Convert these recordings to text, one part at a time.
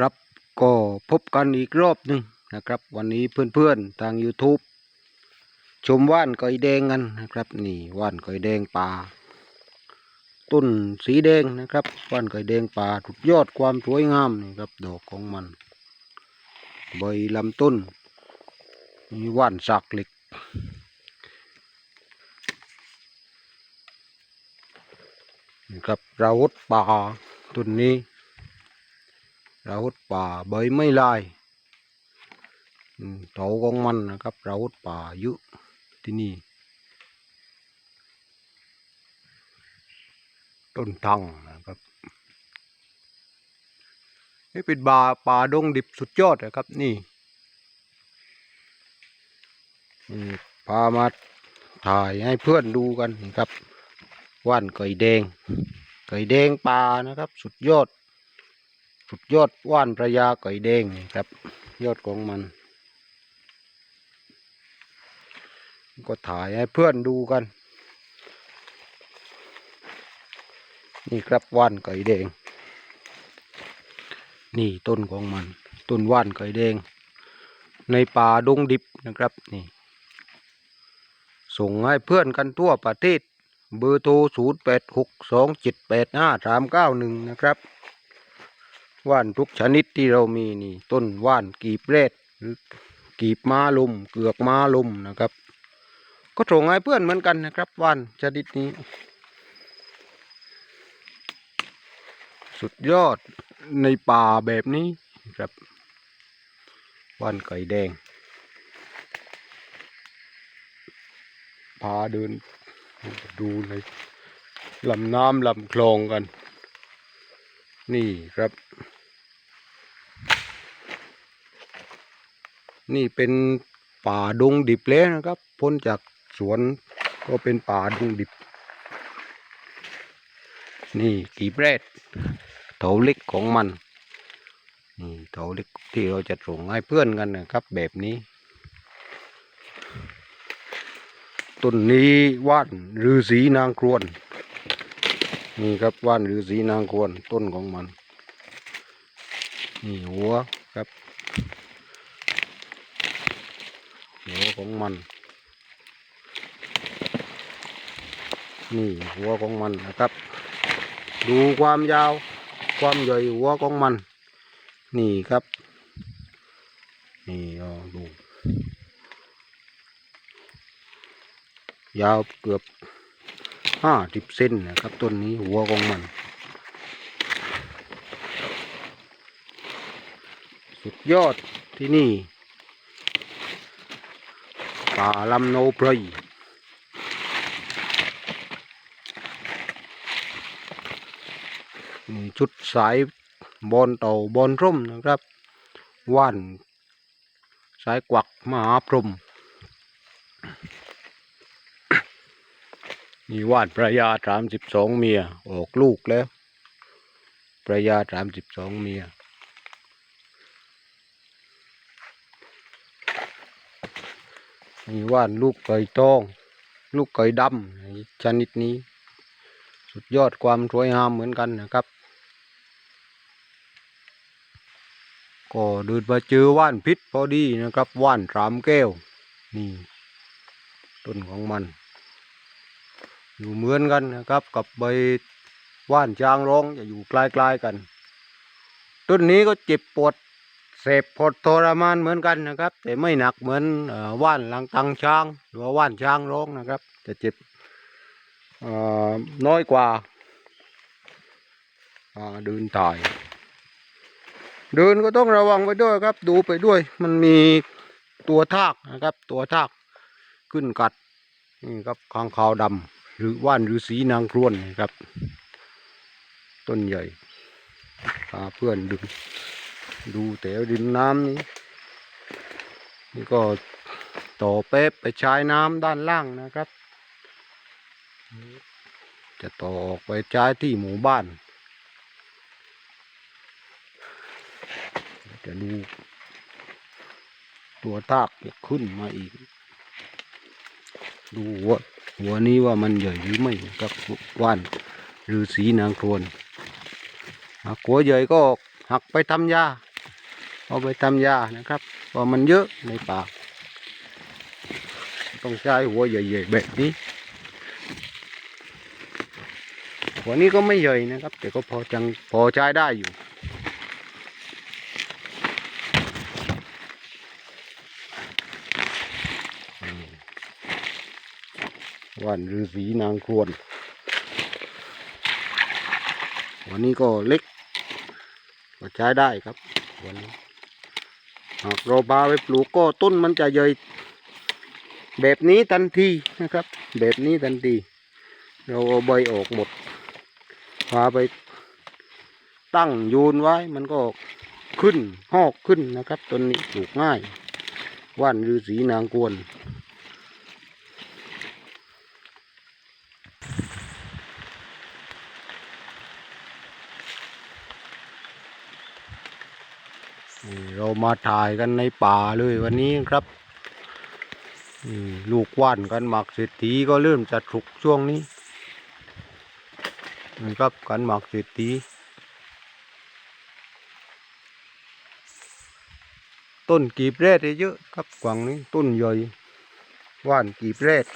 ครับก็พบกันอีกรอบหนึ่งนะครับ วันนี้เพื่อนๆทาง YouTube ชมว่านก่อยแดงกันนะครับนี่ว่านก่อยแดงป่าต้นสีแดงนะครับว่านก่อยแดงป่าสุดยอดความสวยงามนี่ครับดอกของมัน ใบลำต้นมีว่านสักเหล็กนี่ครับราวุธป่าต้นนี้ ราวุธป่าใบไม่ลายอืมเถาของมันนะครับราวุธป่าเยอะที่นี่ ต้นทังนะครับนี่เป็นป่าป่าดงดิบสุดยอดนะครับนี่นี่พามาถ่ายให้เพื่อนดูกันนี่ครับว่านไก่แดงไก่แดงป่านะครับ สุดยอด สุดยอดว่านพระยาไก่แดงครับ ยอดของมัน ก็ถ่ายให้เพื่อนดูกัน นี่ครับว่านไก่แดง นี่ต้นของมัน ต้นว่านไก่แดง ในป่าดงดิบนะครับนี่ ส่งให้เพื่อนกันทั่วประเทศเบอร์โทรศูนย์แปดหกสองเจ็ดแปดห้าสามเก้าหนึ่งนะครับ ว่านทุกชนิดที่เรามีนี่ ต้นว่านกีบเรดหรือกีบม้าลุม เกือกม้าลุมนะครับ ก็ส่งให้เพื่อนเหมือนกันนะครับว่านชนิดนี้ สุดยอดในป่าแบบนี้ครับว่านไก่แดงพาเดินดูในลำน้ำลำคลองกัน นี่ครับ นี่เป็นป่าดงดิบแล้วนะครับ พ้นจากสวนก็เป็นป่าดงดิบ นี่กีบแรดเถาเล็กของมันนี่เถาเล็กที่เราจะส่งให้เพื่อนกันนะครับ แบบนี้ต้นนี้ว่านฤาษีนางครวนนี่ครับว่านฤาษีนางครวนต้นของมัน นี่หัวครับ หัวของมัน นี่หัวของมันนะครับ ดูความยาว ความใหญ่หัวของมัน นี่ครับ นี่เอาดู ยาวเกือบห้าสิบเซนนะครับต้นนี้หัวของมัน สุดยอดที่นี่ ป่าลำโนไพรนี่ชุดสายบอลเต่าบอลร่มนะครับว่านสายกวักมหาพรมมีว่านพระยาสามสิบสองเมีย ออกลูกแล้วพระยาสามสิบสองเมีย มีว่านลูกไก่ทอง ลูกไก่ดำชนิดนี้ สุดยอดความสวยงามเหมือนกันนะครับ ก็เดินมาเจอว่านพิษพอดีนะครับว่านสามแก้ว นี่ ต้นของมัน อยู่เหมือนกันนะครับ กับใบว่านจางร้องจะอยู่ใกล้ๆกัน ต้นนี้ก็เจ็บปวด เสพปวดทรมานเหมือนกันนะครับ แต่ไม่หนักเหมือนว่านลังตังช้าง หรือว่าว่านช้างร้องนะครับ จะเจ็บน้อยกว่าเดินถ่ายเดินก็ต้องระวังไปด้วยครับ ดูไปด้วย มันมีตัวทากนะครับ ตัวทากขึ้นกัดนี่ครับข้างขาวดำหรือว่านฤาษีนางครวนนะครับ ต้นใหญ่เพื่อนดู ดูแถวดินน้ำนี้นี่ก็ต่อเป๊ปไปใช้น้ำด้านล่างนะครับ จะต่อออกไปใช้ที่หมู่บ้าน จะดูตัวทากจะขึ้นมาอีก ดูหัวหัวนี้ว่ามันใหญ่หรือไม่นะครับว่านฤาษีนางโครวนหากหัวใหญ่ก็หักไปทำยา เอาไปทำยานะครับเพราะมันเยอะในป่าต้องใช้หัวใหญ่ๆแบบนี้หัวนี้ก็ไม่ใหญ่นะครับ แต่ก็พอจังพอใช้ได้อยู่ว่านฤาษีนางควนวันนี้ก็เล็กก็ใช้ได้ครับวันนี้ หากเราพาไปปลูกก็ต้นมันจะใหญ่แบบนี้ทันทีนะครับ แบบนี้ทันที เราเอาใบออกหมดพาไปตั้งโยนไว้มันก็ขึ้นหอกขึ้นนะครับต้นนี้ปลูกง่าย ว่านฤาษีนางกวน นี่เรามาถ่ายกันในป่าเลยวันนี้ครับนี่ลูกว่านกันหมักเศรษฐีก็เริ่มจะถูกช่วงนี้นี่ครับกันหมักเศรษฐีต้นกีบเรศเยอะครับกวางนี้ต้นใหญ่ว่านกีบเรศ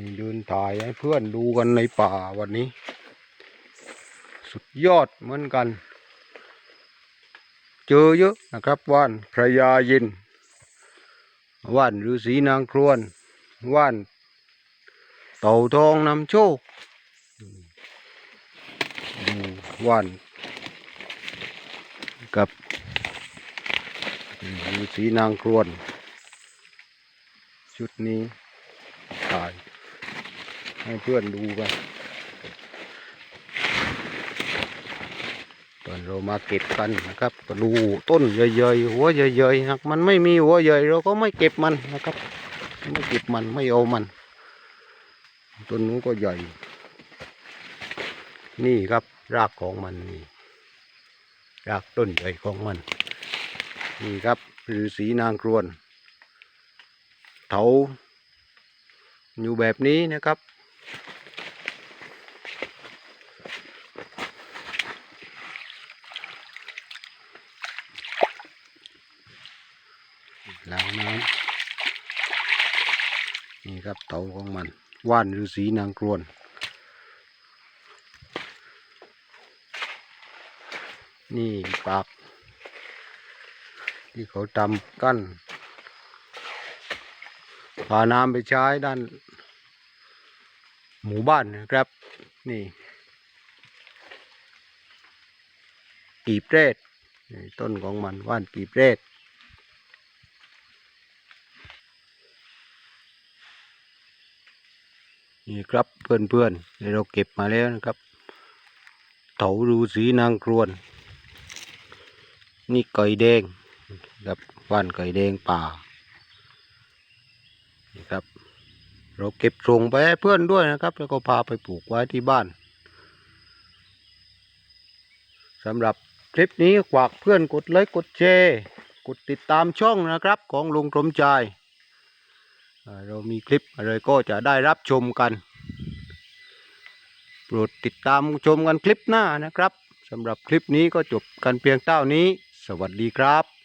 นี่เดินถ่ายให้เพื่อนดูกันในป่าวันนี้ สุดยอดเหมือนกัน เจอเยอะนะครับว่านพระยายินว่านฤาษีนางครวนว่านเต่าทองนำโชคว่านกับฤาษีนางครวนชุดนี้ถ่าย ให้เพื่อนดูกันตอนเรามาเก็บกันนะครับก็ดูต้นใหญ่ๆหัวใหญ่ๆหากมันไม่มีหัวใหญ่เราก็ไม่เก็บมันนะครับ ไม่เก็บมันไม่เอามันต้นนู้นก็ใหญ่ นี่ครับรากของมันนี่รากต้นใหญ่ของมัน นี่ครับฤาษีนางครวนเถาอยู่แบบนี้นะครับ น้ำนี่ครับเตาของมัน ว่านฤาษีนางกรวนนี่ปาก ที่เขาทำกั้นพาน้ำไปใช้ด้าน หมู่บ้านนะครับ นี่กีบเรศต้นของมันว่านกีบเรศ นี่ครับเพื่อนเพื่อนๆเราเก็บมาแล้วนะครับเถารูสีนางครวน นี่ไก่แดงครับว่านไก่แดงป่านี่ครับ เราเก็บส่งไปให้เพื่อนด้วยนะครับ แล้วก็พาไปปลูกไว้ที่บ้านสำหรับคลิปนี้ฝากเพื่อนกดไลค์กดแชร์กดติดตามช่องนะครับของลุงสมชายอ่า เรามีคลิปอะไรก็จะได้รับชมกัน โปรดติดตามชมกันคลิปหน้านะครับสำหรับคลิปนี้ก็จบกันเพียงเท่านี้ สวัสดีครับ